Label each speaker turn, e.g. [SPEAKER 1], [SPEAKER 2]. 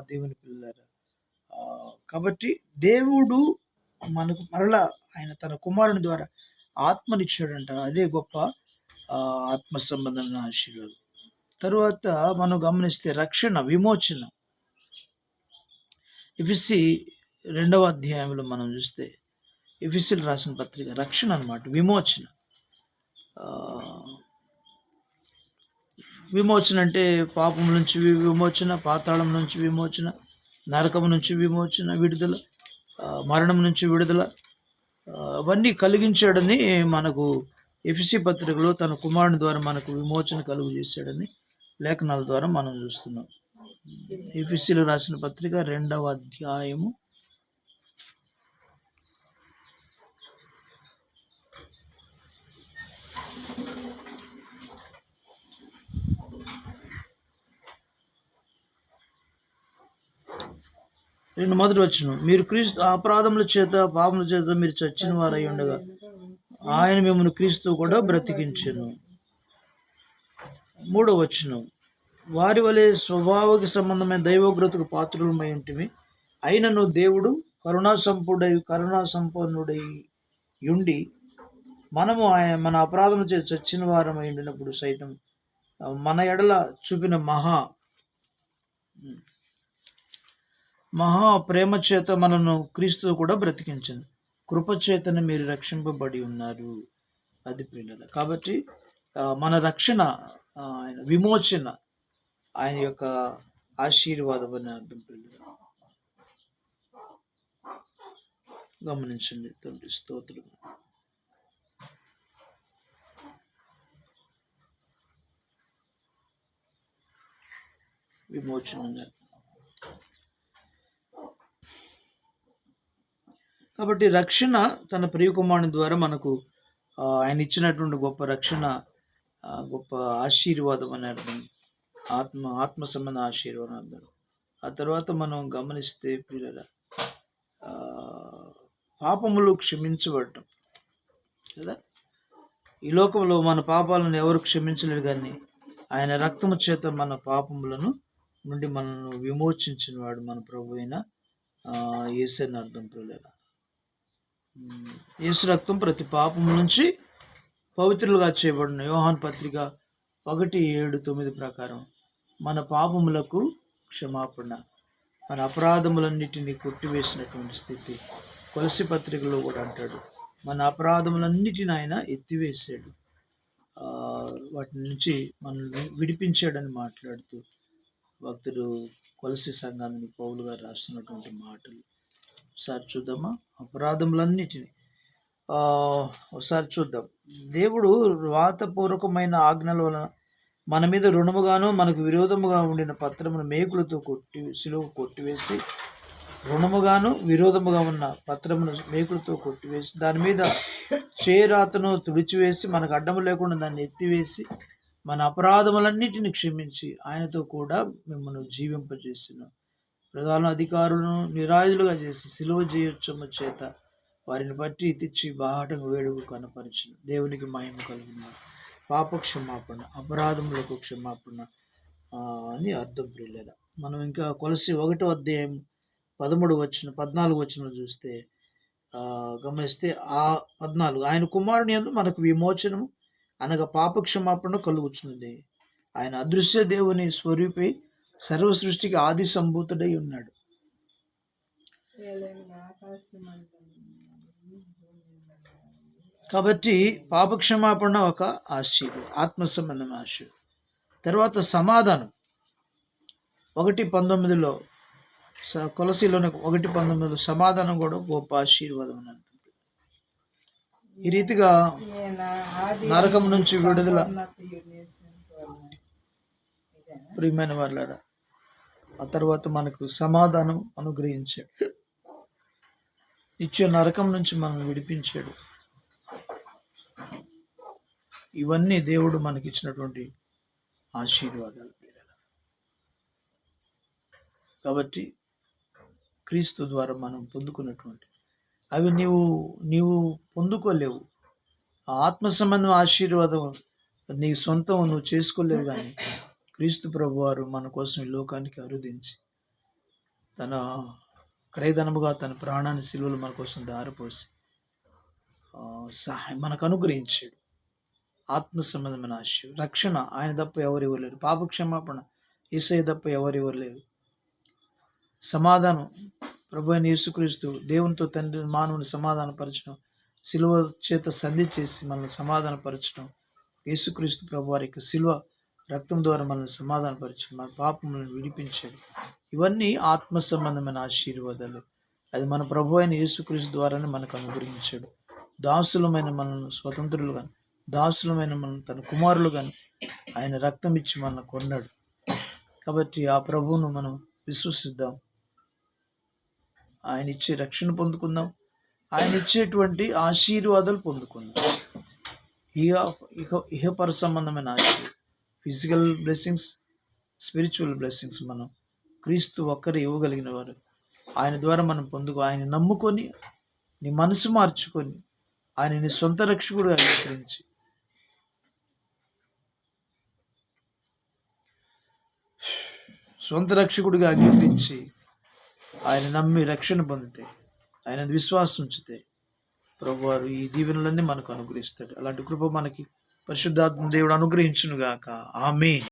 [SPEAKER 1] దేవుని పిల్లలు కాబట్టి దేవుడు మనకు మరలా ఆయన తన కుమారుని ద్వారా ఆత్మనిచ్చాడంట. అదే గొప్ప ఆత్మ సంబంధమైన ఆశీర్వాదం. తరువాత మనం గమనిస్తే రక్షణ విమోచన. ఎఫిసి రెండవ అధ్యాయంలో మనం చూస్తే ఎఫిసిల్ రాసిన పత్రిక రక్షణ అన్నమాట విమోచన. విమోచన అంటే పాపం నుంచి విమోచన పాతాళం నుంచి విమోచన నరకం నుంచి విమోచన విడుదల మరణం నుంచి విడుదల అవన్నీ కలిగించాడని మనకు ఎఫ్సి పత్రికలో తన కుమారుని ద్వారా మనకు విమోచన కలుగు చేశాడని లేఖనాల ద్వారా మనం చూస్తున్నాం. ఎఫ్సిలో రాసిన పత్రిక రెండవ అధ్యాయము రెండు మొదటి వచ్చిన మీరు క్రీస్తు అపరాధముల చేత పాపముల చేత మీరు చచ్చిన వారై ఉండగా ఆయన మిమ్మల్ని క్రీస్తు కూడా బ్రతికించను. మూడో వచ్చిన వారి వలె స్వభావకి సంబంధమైన దైవోగ్రతకు పాత్రులమై ఉంటిమి. అయినను దేవుడు కరుణా సంపూడై కరుణా సంపన్నుడై ఉండి మనము ఆయన మన అపరాధం చేసి చచ్చిన వారమై ఉండినప్పుడు సైతం మన ఎడల చూపిన మహా మహా ప్రేమ చేత మనను క్రీస్తు కూడా బ్రతికించింది. కృపచేతను మీరు రక్షింపబడి ఉన్నారు. అది ప్రియుల కాబట్టి మన రక్షణ ఆయన విమోచన ఆయన యొక్క ఆశీర్వాదం అని అర్థం ప్రియుల గమనించండి తండ్రి స్తోత్రం. విమోచన కాబట్టి రక్షణ తన ప్రియకుమారుని ద్వారా మనకు ఆయన ఇచ్చినటువంటి గొప్ప రక్షణ గొప్ప ఆశీర్వాదం అని అర్థం. ఆత్మ ఆత్మ సంబంధ ఆశీర్వాదం అర్థం. ఆ తర్వాత మనం గమనిస్తే పిల్లల పాపములు క్షమించబడటం కదా? ఈ లోకంలో మన పాపాలను ఎవరు క్షమించలేరు కానీ ఆయన రక్తము చేత మన పాపములను నుండి మనను విమోచించిన వాడు మన ప్రభు అయిన ఏసని అర్థం ప్రియుల యేసు రక్తం ప్రతి పాపం నుంచి పవిత్రులుగా చేయబడిన యోహాన్ పత్రిక ఒకటి ఏడు తొమ్మిది ప్రకారం మన పాపములకు క్షమాపణ మన అపరాధములన్నిటినీ కొట్టివేసినటువంటి స్థితి కొలసి పత్రికలో కూడా అంటాడు. మన అపరాధములన్నిటిని ఆయన ఎత్తివేశాడు. వాటి నుంచి మనల్ని విడిపించాడని మాట్లాడుతూ భక్తుడు కొలసి సంఘాన్ని పౌలుగా రాస్తున్నటువంటి మాటలు ఒకసారి చూద్దామా? అపరాధములన్నిటిని. ఒకసారి చూద్దాం. దేవుడు వ్రాతపూర్వకమైన ఆజ్ఞల వలన మన మీద రుణముగాను మనకు విరోధముగా ఉండిన పత్రమును మేకులతో కొట్టి సిలువ కొట్టివేసి రుణముగాను విరోధముగా ఉన్న పత్రమును మేకులతో కొట్టివేసి దాని మీద చేరాతను తుడిచివేసి మనకు అడ్డము లేకుండా దాన్ని ఎత్తివేసి మన అపరాధములన్నిటిని క్షమించి ఆయనతో కూడా మిమ్మల్ని జీవింపజేసినాం. ప్రధాన అధికారులను నిరాయులుగా చేసి సిలువ చేయొచ్చమ్మ చేత వారిని బట్టి తెచ్చి బాహటంగా వేడుకు కనపరిచిన దేవునికి మహిమ కలిగిన. పాప క్షమాపణ అపరాధములకు క్షమాపణ అని అర్థం ప్రియులరా. మనం ఇంకా కొలసి ఒకటో అధ్యాయం పదమూడు వచ్చిన పద్నాలుగు వచ్చిన చూస్తే గమనిస్తే ఆ పద్నాలుగు ఆయన కుమారుని యందు మనకు విమోచనము అనగా పాప క్షమాపణ కలుగుచున్నది. ఆయన అదృశ్య దేవుని స్వరూపై సర్వ సృష్టికి ఆది సంభూతుడై ఉన్నాడు కాబట్టి పాప క్షమాపణ ఒక ఆశీర్వాదం ఆత్మ సంబంధం ఆశీర్వాదం తర్వాత సమాధానం. ఒకటి పంతొమ్మిదిలో కొలసీలోని ఒకటి పంతొమ్మిదిలో సమాధానం కూడా గొప్ప ఆశీర్వాదం అని ఈ రీతిగా నరకం నుంచి విడుదల ప్రియమైన వాళ్ళారా ఆ తర్వాత మనకు సమాధానం అనుగ్రహించాడు. ఇచ్చే నరకం నుంచి మనల్ని విడిపించాడు. ఇవన్నీ దేవుడు మనకి ఇచ్చినటువంటి ఆశీర్వాదాలు కాబట్టి క్రీస్తు ద్వారా మనం పొందుకున్నటువంటి అవి నీవు నీవు పొందుకోలేవు. ఆ ఆత్మ సంబంధం ఆశీర్వాదం నీ సొంతం నువ్వు చేసుకోలేవు కానీ క్రీస్తు ప్రభువారు మన కోసం ఈ లోకానికి అరుదించి తన క్రయధనముగా తన ప్రాణాన్ని సిలువలు మన కోసం దారిపోసి సహాయం మనకు అనుగ్రహించాడు. ఆత్మ సంబంధమైన ఆశయం రక్షణ ఆయన తప్ప ఎవరు ఇవ్వలేరు. పాపక్షమాపణ ఈసయ తప్ప ఎవరు ఇవ్వలేరు. సమాధానం ప్రభు అయిన యేసుక్రీస్తు దేవునితో తండ్రి మానవుని సమాధానపరచడం సిలువ చేత సంధి చేసి మనల్ని సమాధానపరచడం యేసుక్రీస్తు ప్రభు వారి యొక్క సిలువ రక్తం ద్వారా మనల్ని సమాధానపరచడం మన పాపములను విడిపించాడు. ఇవన్నీ ఆత్మ సంబంధమైన ఆశీర్వాదాలు. అది మన ప్రభు అయిన యేసుక్రీస్తు ద్వారానే మనకు అనుగ్రహించాడు. దాసులమైన మనల్ని స్వతంత్రులుగా దాసులమైన మనం తన కుమారులుగాను ఆయన రక్తం ఇచ్చి మనల్ని కొన్నాడు. కాబట్టి ఆ ప్రభువును మనం విశ్వసిద్దాం. ఆయన ఇచ్చే రక్షణ పొందుకుందాం. ఆయన ఇచ్చేటువంటి ఆశీర్వాదాలు పొందుకుందాం. ఇహ ఇహ ఇహపర సంబంధమైన ఆశీర్వాదం ఫిజికల్ బ్లెస్సింగ్స్ స్పిరిచువల్ బ్లెస్సింగ్స్ మనం క్రీస్తు ఒక్కరు ఇవ్వగలిగిన వారు. ఆయన ద్వారా మనం పొందుకో ఆయన నమ్ముకొని నీ మనసు మార్చుకొని ఆయన నీ సొంత రక్షకుడు అంగీకరించి. సొంత రక్షకుడిగా అంగీకరించి ఆయన నమ్మి రక్షణ పొందితే ఆయన విశ్వాసం ఉంచితే ప్రభువారు ఈ దీవెనలన్నీ మనకు అనుగ్రహిస్తాడు. అలాంటి కృప మనకి పరిశుద్ధాత్మ దేవుడు అనుగ్రహించునుగాక. ఆమె